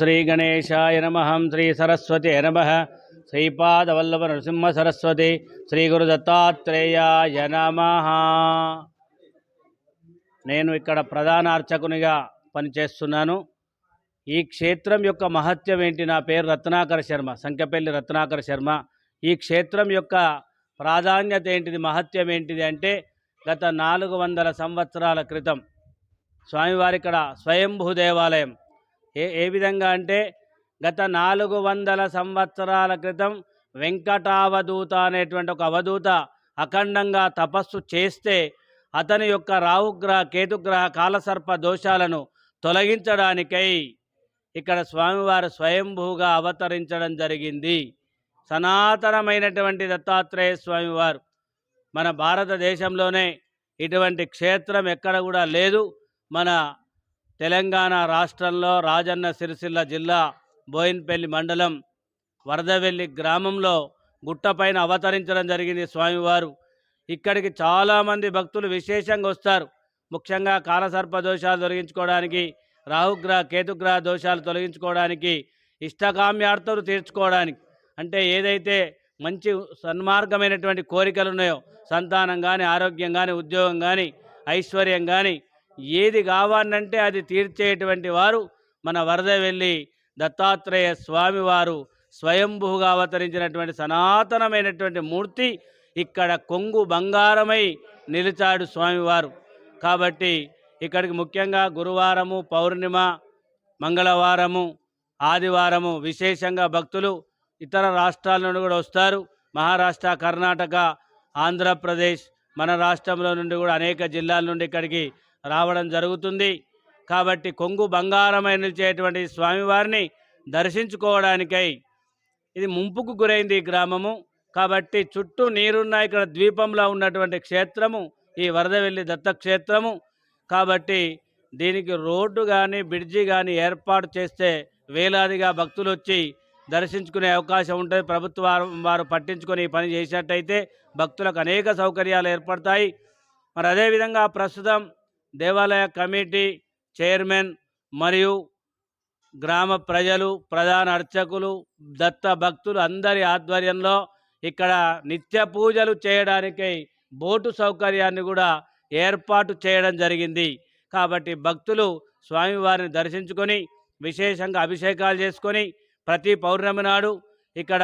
శ్రీ గణేశాయ నమ. శ్రీ సరస్వతి నమ. శ్రీపాదవల్లభ నరసింహ సరస్వతి శ్రీ గురు దత్తాత్రేయాయ నమ. నేను ఇక్కడ ప్రధాన అర్చకునిగా పనిచేస్తున్నాను. ఈ క్షేత్రం యొక్క మహత్యం ఏంటి? నా పేరు రత్నాకర శర్మ సంఖ్యపల్లి రత్నాకర శర్మ. ఈ క్షేత్రం యొక్క ప్రాధాన్యత ఏంటిది? మహత్యం ఏంటిది అంటే గత నాలుగు వందల సంవత్సరాల క్రితం స్వామివారి ఇక్కడ స్వయంభూ దేవాలయం ఏ ఏ విధంగా అంటే గత నాలుగు వందల సంవత్సరాల క్రితం వెంకటావధూత అనేటువంటి ఒక అవధూత అఖండంగా తపస్సు చేస్తే అతని యొక్క రాహుగ్రహ కేతుగ్రహ కాలసర్ప దోషాలను తొలగించడానికై ఇక్కడ స్వామివారు స్వయంభూగా అవతరించడం జరిగింది. సనాతనమైనటువంటి దత్తాత్రేయ స్వామివారు మన భారతదేశంలోనే ఇటువంటి క్షేత్రం ఎక్కడ కూడా లేదు. మన తెలంగాణ రాష్ట్రంలో రాజన్న సిరిసిల్ల జిల్లా బోయిన్పల్లి మండలం వరదవెల్లి గ్రామంలో గుట్టపైన అవతరించడం జరిగింది స్వామివారు. ఇక్కడికి చాలామంది భక్తులు విశేషంగా వస్తారు. ముఖ్యంగా కాలసర్ప దోషాలు తొలగించుకోవడానికి రాహుగ్రహ కేతుగ్రహ దోషాలు తొలగించుకోవడానికి ఇష్టకామ్యార్థులు తీర్చుకోవడానికి. అంటే ఏదైతే మంచి సన్మార్గమైనటువంటి కోరికలు ఉన్నాయో సంతానం కానీ ఆరోగ్యం కానీ ఉద్యోగం కానీ ఐశ్వర్యం కానీ ఏది కావాలంటే అది తీర్చేటువంటి వారు మన వరద వెళ్ళి దత్తాత్రేయ స్వామివారు స్వయంభూగా అవతరించినటువంటి సనాతనమైనటువంటి మూర్తి ఇక్కడ కొంగు బంగారమై నిలిచాడు స్వామివారు. కాబట్టి ఇక్కడికి ముఖ్యంగా గురువారము పౌర్ణిమ మంగళవారము ఆదివారము విశేషంగా భక్తులు ఇతర రాష్ట్రాల నుండి కూడా వస్తారు. మహారాష్ట్ర కర్ణాటక ఆంధ్రప్రదేశ్ మన రాష్ట్రంలో నుండి కూడా అనేక జిల్లాల నుండి ఇక్కడికి రావడం జరుగుతుంది. కాబట్టి కొంగు బంగారమై నిలిచేటువంటి స్వామివారిని దర్శించుకోవడానికై ఇది ముంపుకు గురైంది ఈ గ్రామము. కాబట్టి చుట్టూ నీరున్న ఇక్కడ ద్వీపంలో ఉన్నటువంటి క్షేత్రము ఈ వరదవెల్లి దత్తక్షేత్రము. కాబట్టి దీనికి రోడ్డు కానీ బ్రిడ్జి కానీ ఏర్పాటు చేస్తే వేలాదిగా భక్తులు వచ్చి దర్శించుకునే అవకాశం ఉంటుంది. ప్రభుత్వ వారు పట్టించుకొని పని చేసినట్టయితే భక్తులకు అనేక సౌకర్యాలు ఏర్పడతాయి. మరి అదేవిధంగా ప్రస్తుతం దేవాలయ కమిటీ చైర్మన్ మరియు గ్రామ ప్రజలు ప్రధాన అర్చకులు దత్త భక్తులు అందరి ఆధ్వర్యంలో ఇక్కడ నిత్య పూజలు చేయడానికై బోటు సౌకర్యాన్ని కూడా ఏర్పాటు చేయడం జరిగింది. కాబట్టి భక్తులు స్వామివారిని దర్శించుకొని విశేషంగా అభిషేకాలు చేసుకొని ప్రతి పౌర్ణమి నాడు ఇక్కడ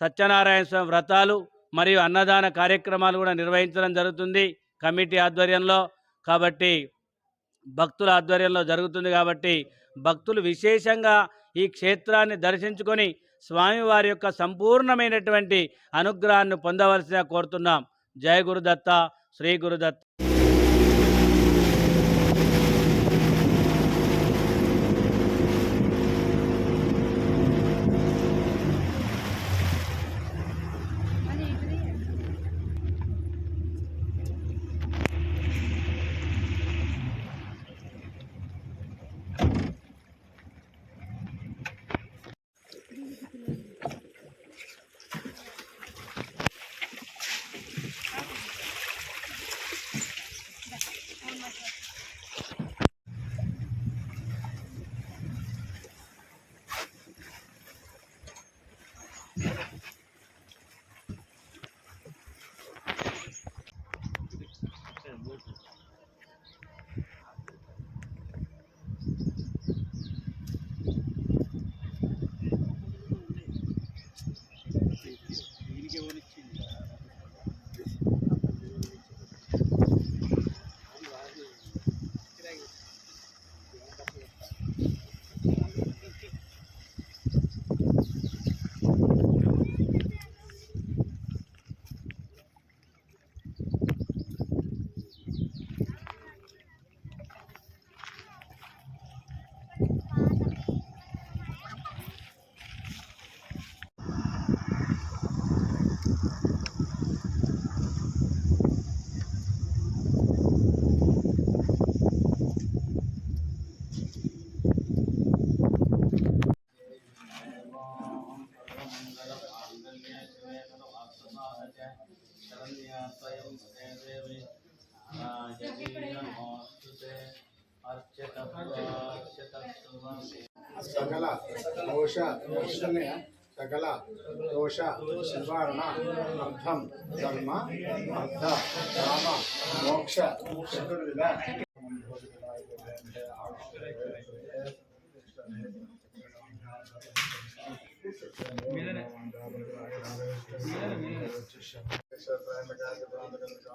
సత్యనారాయణ స్వామి వ్రతాలు మరియు అన్నదాన కార్యక్రమాలు కూడా నిర్వహించడం జరుగుతుంది. కమిటీ ఆధ్వర్యంలో కాబట్టి భక్తుల ఆధ్వర్యంలో జరుగుతుంది కాబట్టి భక్తులు విశేషంగా ఈ క్షేత్రాన్ని దర్శించుకొని స్వామివారి యొక్క సంపూర్ణమైనటువంటి అనుగ్రహాన్ని పొందవలసిన కోరుతున్నాం. జయ గురుదత్త శ్రీ గురుదత్త. శరణ్యాత్రయం దేవి సకల దోష దర్శనయ సకల దోష నివారణ అర్థం ధర్మ అర్థ కామ మోక్ష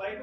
మైక్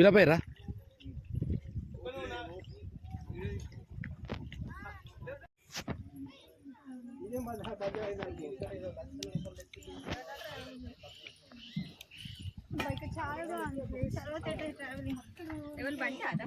ఫిలప్ అయ్యారా బయట